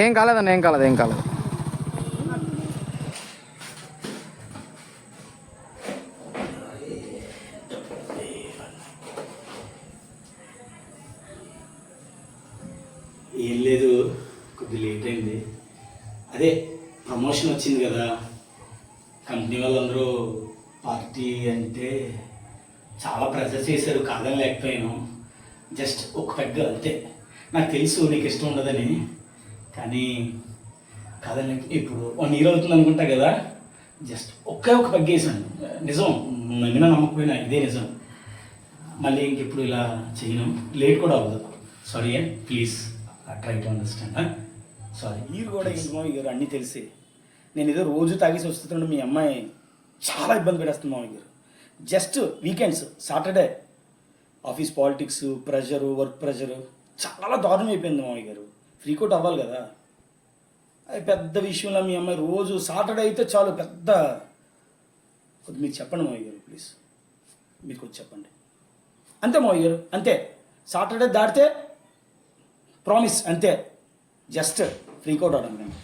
ఏం కాలేదండి ఏం కాలేదు ఏం కాలేదు. ఏం లేదు కొద్దిగా లేట్ అయింది. అదే ప్రమోషన్ వచ్చింది కదా. కంపెనీ వాళ్ళందరూ పార్టీ అంటే చాలా ప్రెజర్ చేశారు కాదని లేకపోయాను. జస్ట్ ఒక పెగ్గ అంతే. నాకు తెలుసు నీకు ఇష్టం ఉండదని. కానీ కాదని ఇప్పుడు వన్ ఇయర్ అవుతుంది అనుకుంటా కదా. జస్ట్ ఒకే ఒక పెగ్ వేసాను నిజం నమ్మినా నమ్మకపోయినా ఇదే నిజం. మళ్ళీ ఇంకెప్పుడు ఇలా చేయను. లేట్ కూడా అవ్వదు. Sorry please try to understand sorry మీరు కూడా గారు అన్నీ తెలిసి. నేను ఏదో రోజు తాగేసి వస్తున్నాడు మీ అమ్మాయి చాలా ఇబ్బంది పెడేస్తుంది మామయ్య గారు. Just weekends Saturday office politics pressure work pressure చాలా దారుణం అయిపోయింది మామయ్య గారు. ఫ్రీ కోట్ అవ్వాలి కదా. అది పెద్ద విషయంలో మీ అమ్మాయి రోజు సాటర్డే అయితే చాలు పెద్ద కొద్ది మీరు చెప్పండి మామయ్య గారు ప్లీజ్ మీరు కొంచెం చెప్పండి. అంతే మామయ్య గారు అంతే. సాటర్డే దాటితే ప్రామిస్ అంతే. జస్ట్ ఫ్రీ కోట్ అవడం నేను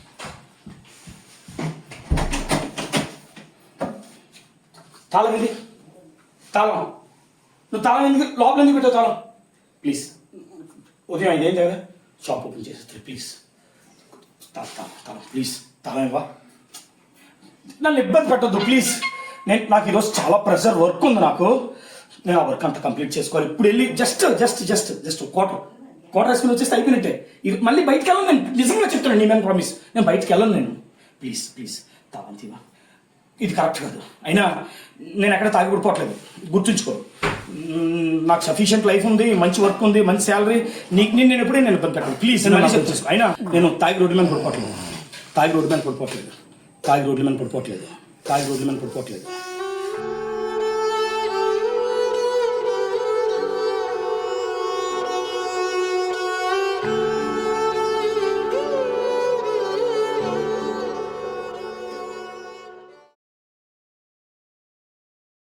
తాళం ఇది తాళం. నువ్వు తాళం ఎందుకు లోపల ఎందుకు పెట్టావు తాళం? ప్లీజ్. ఉదయం ఐదేం కదా. షాప్ ఓపెన్ చేసేస్తారు ప్లీజ్. తాళం తాళం ప్లీజ్. తాళం ఇవ్వ. నన్ను ఇబ్బంది పెట్టద్దు ప్లీజ్. నేను నాకు ఈరోజు చాలా ప్రెషర్ వర్క్ ఉంది నాకు. నేను ఆ వర్క్ అంతా కంప్లీట్ చేసుకోవాలి. ఇప్పుడు వెళ్ళి just just just just quarter quarter వేసుకుని వచ్చేస్తే అయిపోయినట్టే. ఇది మళ్ళీ బయటకు వెళ్ళను నేను. నిజంగా చెప్తాను నీ మీద ప్రామిస్ నేను బయటకు వెళ్ళను నేను. Please please. తాళం తీవా ఇది కరెక్ట్ కాదు. అయినా నేను ఎక్కడ తాగి పడిపోవట్లేదు. గుర్తుంచుకో. నాకు సఫిషియంట్ లైఫ్ ఉంది మంచి వర్క్ ఉంది మంచి శాలరీ నీకు నేను నేను ఎప్పుడే నేను ఇబ్బంది పెట్టాను ప్లీజ్ నేను అయినా నేను తాగి రోడ్డు మీద పడిపోవట్లేదు. తాగి రోడ్డు మీద పడిపోవట్లేదు. తాగి రోడ్ల మీద పడిపోవట్లేదు. తాగి రోడ్ల మీద పడిపోవట్లేదు.